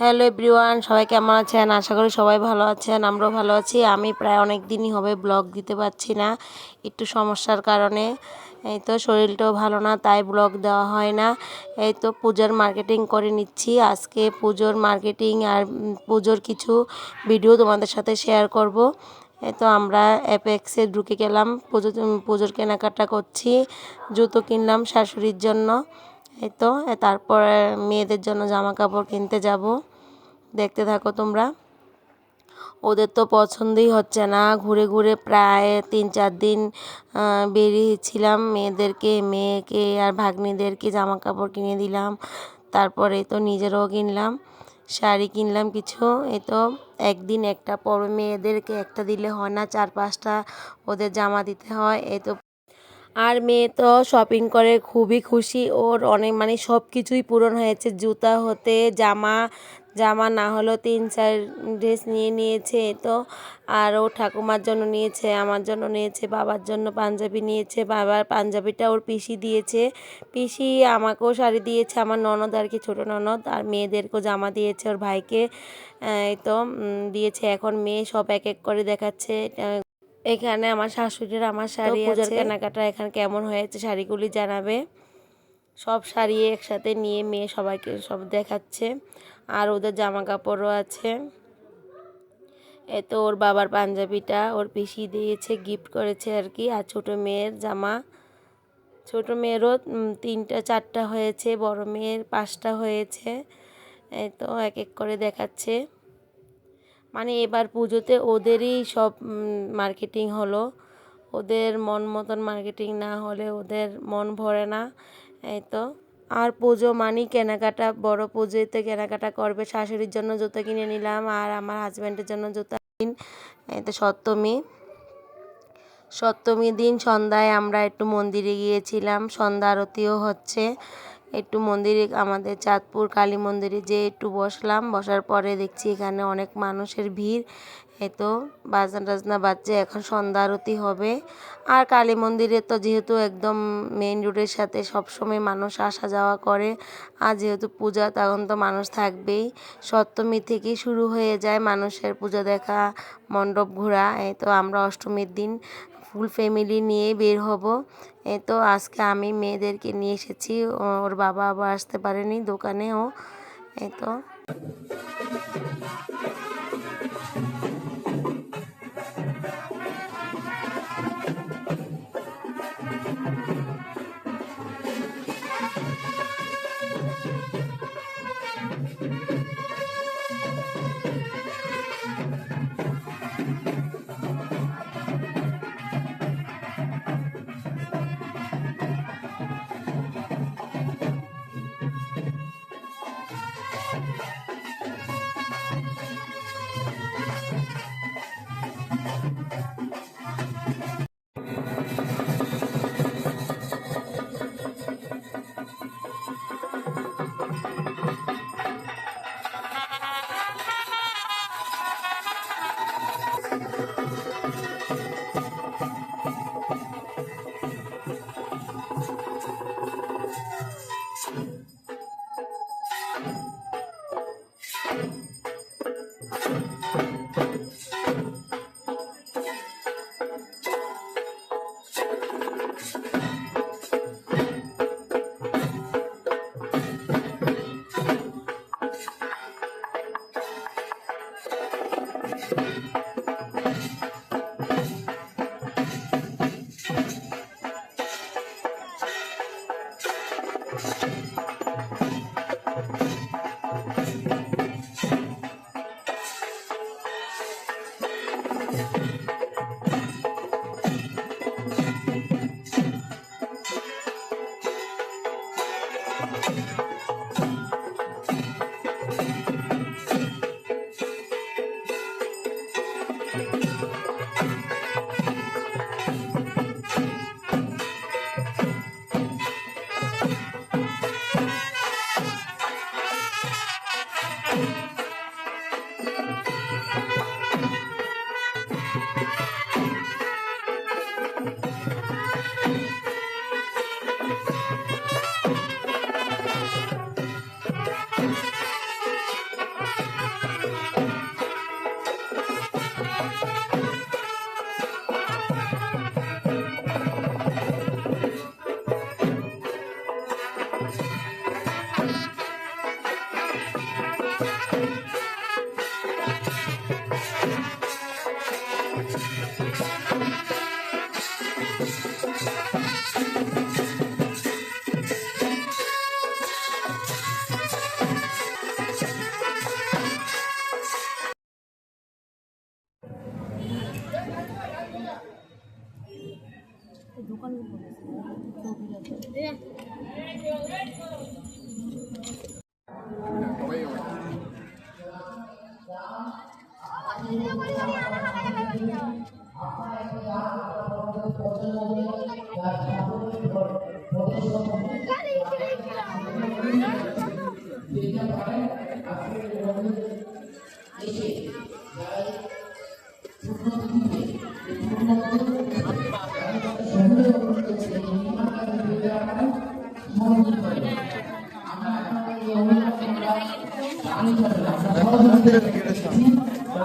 Hello everyone, সবাই কেমন আছেন? আশা করি সবাই ভালো আছেন, আমরাও ভালো আছি। আমি প্রায় অনেক দিনই হবে ব্লগ দিতে পারছি না, একটু সমস্যার কারণে। এই তো শরীরটাও ভালো না, তাই ব্লগ দেওয়া হয় না। এই তো পুজোর মার্কেটিং করে নিচ্ছি। আজকে পুজোর মার্কেটিং আর পুজোর কিছু ভিডিও তোমাদের সাথে শেয়ার করব। এই তো আমরা অ্যাপেক্সে ঢুকে গেলাম, পুজো, পুজোর কেনাকাটা করছি, জুতো কিনলাম শাশুড়ির জন্য। এই তো তারপরে মেয়েদের জন্য জামা কাপড় কিনতে যাব। দেখতে থাকো তোমরা। ওদের তো পছন্দই হচ্ছে না। ঘুরে ঘুরে প্রায় তিন চার দিন বেরিয়েছিলাম মেয়েদেরকে, মেয়েকে আর ভাগ্নিদেরকে জামা কাপড় কিনে দিলাম। তারপরে তো নিজেরও কিনলাম, শাড়ি কিনলাম কিছু। এই তো একদিন একটা পরবে মেয়েদেরকে একটা দিলে হয় না, চার পাঁচটা ওদের জামা দিতে হয়। এই তো আর মেয়ে তো শপিং করে খুবই খুশি। ওর অনেক মানে সব কিছুই পূরণ হয়েছে। জুতা হতে, জামা জামা না হলেও তিন, চার ড্রেস নিয়ে নিয়েছে তো। আর ও ঠাকুমার জন্য নিয়েছে, আমার জন্য নিয়েছে, বাবার জন্য পাঞ্জাবি নিয়েছে, বাবার পাঞ্জাবিটা ওর পিসি দিয়েছে। পিসি আমাকেও শাড়ি দিয়েছে, আমার ননদ আর কি, ছোটো ননদ। আর মেয়েদেরকেও জামা দিয়েছে, ওর ভাইকে তো দিয়েছে। এখন মেয়ে সব এক এক করে দেখাচ্ছে এখানে আমার শাশুড়ির আমার শাড়ি পুজোর কেনাকাটা এখানে কেমন হয়েছে শাড়িগুলি জানাবে। সব শাড়ি একসাথে নিয়ে মেয়ে সবাইকে সব দেখাচ্ছে। আর ওদের জামা কাপড়ও আছে। এ তো ওর বাবার পাঞ্জাবিটা ওর পিসি দিয়েছে গিফট করেছে আর কি। আর ছোটো মেয়ের জামা। ছোট মেয়েরও তিনটা চারটা হয়েছে বড় মেয়ের পাঁচটা হয়েছে। এই তো এক এক করে দেখাচ্ছে। মানে এবার পুজোতে ওদেরই সব মার্কেটিং হলো। ওদের মন মতন মার্কেটিং না হলে ওদের মন ভরে না, এই তো। আর পুজো মানেই কেনাকাটা, বড় পুজোতে কেনাকাটা করবে শাশুড়ির জন্য জুতো কিনে নিলাম আর আমার হাজব্যান্ডের জন্য জুতো কিন এই তো সপ্তমী। সপ্তমী দিন সন্ধ্যায় আমরা একটু মন্দিরে গিয়েছিলাম, সন্ধ্যা আরতিও হচ্ছে। একটু মন্দিরে, আমাদের চাঁদপুর কালী মন্দিরে যে একটু বসলাম। বসার পরে দেখছি এখানে অনেক মানুষের ভিড়। তো বাজনা টাজনা বাজছে, এখন সন্ধ্যা আরতি হবে। আর কালী মন্দিরে তো যেহেতু একদম মেইন রোডের সাথে সবসময় মানুষ আসা যাওয়া করে, আর যেহেতু পূজা, তখন তো মানুষ থাকবেই। সপ্তমী থেকেই শুরু হয়ে যায় মানুষের পূজা দেখা, মণ্ডপ ঘোরা। তো আমরা অষ্টমীর দিন ফুল ফ্যামিলি নিয়ে বের হব। এই তো আজকে আমি মেয়েদেরকে নিয়ে এসেছি। ওর বাবা আবার আসতে পারেনি দোকানেও। এ তো।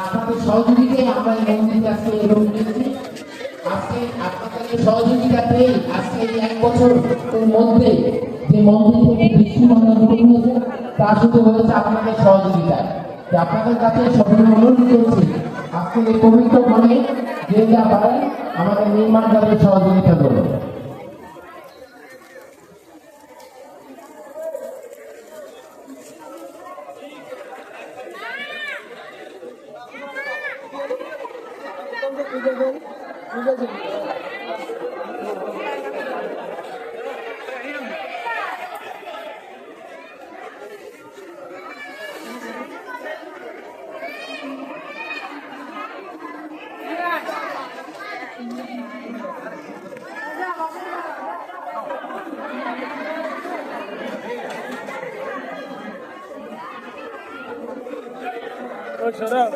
আপনাদের সহযোগিতায় আপনাদের সহযোগিতাতে আজকে এক মধ্যে যে হয়েছে আপনাদের সহযোগিতায় আপনাদের কাছে সবাই অনুরোধ করছি আপনি পবিত্র মনে যে যা পারেন আমাদের নির্মাণ কাজে সহযোগিতা করুন। সরব